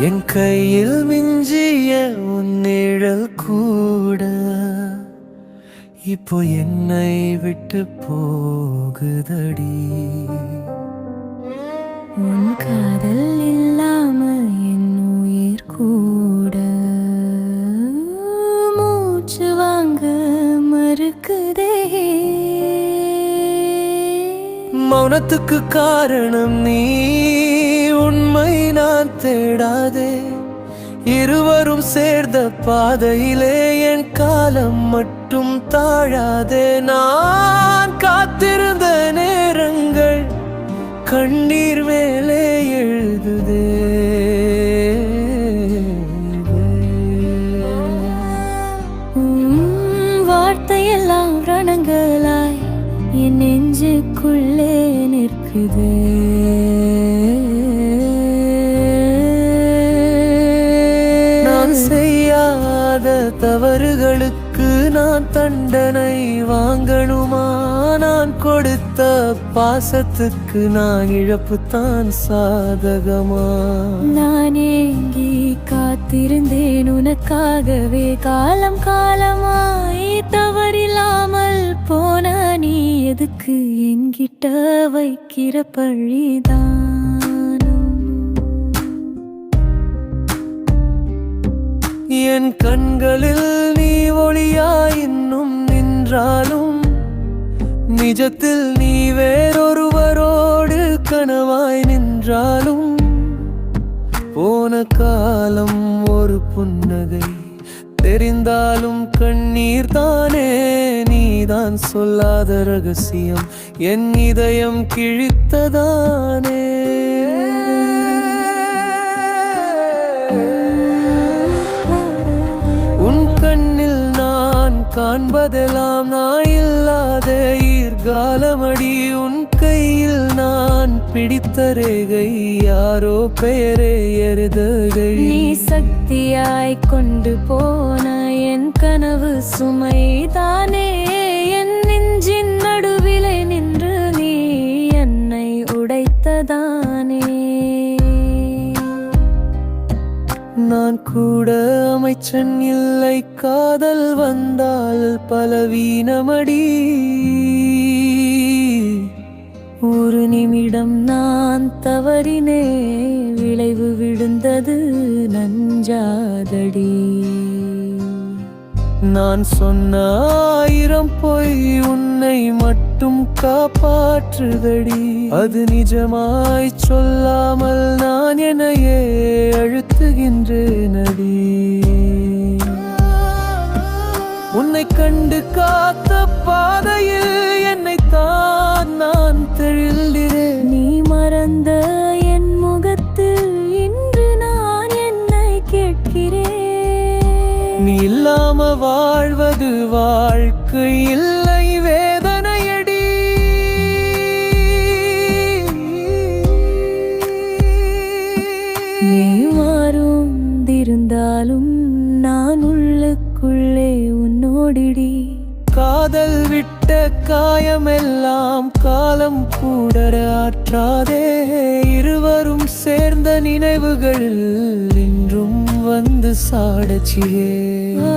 என் கையில் மிஞ்சிய உன் நிழல் கூட இப்போ என்னை விட்டு போகுதடி. உன் காதல் இல்லாம என் உயிர் கூட. மூச்சு வாங்க மறுக்குதே. மௌனத்துக்கு காரணம் நீ. உண்மை நான் தேடாதே. இருவரும் சேர்ந்த பாதையிலே என் காலம் மட்டும் தாழாதே. நான் காத்திருந்த நேரங்கள் கண்ணீர் மேலே எழுதுதே. வார்த்தையெல்லாம் ரணங்களாய் என் நெஞ்சுக்குள்ளே நிற்குதே. நான் செய்யாத தவறுகளுக்கு நான் தண்டனை வாங்கணுமா? நான் கொடுத்த பாசத்துக்கு நான் இழப்பு தான் சாதகமா? நான் ஏங்கி காத்திருந்தேன் உனக்காகவே. காலம் காலமாய் தவறில்லாமல் போன நீ எதுக்கு என்கிட்ட வைக்கிற பழிதான்? என் கண்களில் நீ ஒளியாய் இன்னும் நின்றாலும் நிஜத்தில் நீ வேறொருவரோடு கனவாய் நின்றாலும் போன காலம் ஒரு புன்னகை தெரிந்தாலும் கண்ணீர் தானே நீதான் சொல்லாத ரகசியம். என் இதயம் கிழித்ததானே. காண்பதெல்லாம் நான் இல்லாத ஈர்காலமடி உன் கையில் நான் பிடித்த ரேகை யாரோ பெயரே எருதகை. நீ சக்தியாய் கொண்டு போன என் கனவு சுமைதானே என் நெஞ்சின் நடுவிலே நின்று நீ என்னை உடைத்ததானே. நான் கூட அமைச்சன் இல்லை. காதல் வந்தால் பலவீனமடி. ஒரு நிமிடம் நான் தவறினே விளைவு விழுந்தது நஞ்சாதடி. நான் சொன்ன ஆயிரம் பொய் உன்னை மட்டும் காப்பாற்றுதடி. அது நிஜமாய் சொல்லாமல் நான் என அழுத்துகின்றேனடி உன்னை கண்டு காத்த பாதையில் என்னை தான் நான் தெழுகிறேன் நீ மறந்த என் முகத்தில் இன்று நான் என்னை கேட்கிறேன். நீ இல்லாம வாழ்வது வாழ்க்கை உன்னோடிடி காதல் விட்ட காயமெல்லாம் காலம் கூடற ஆற்றாதே. இருவரும் சேர்ந்த நினைவுகள் இன்றும் வந்து சாடச்சியே. ஆ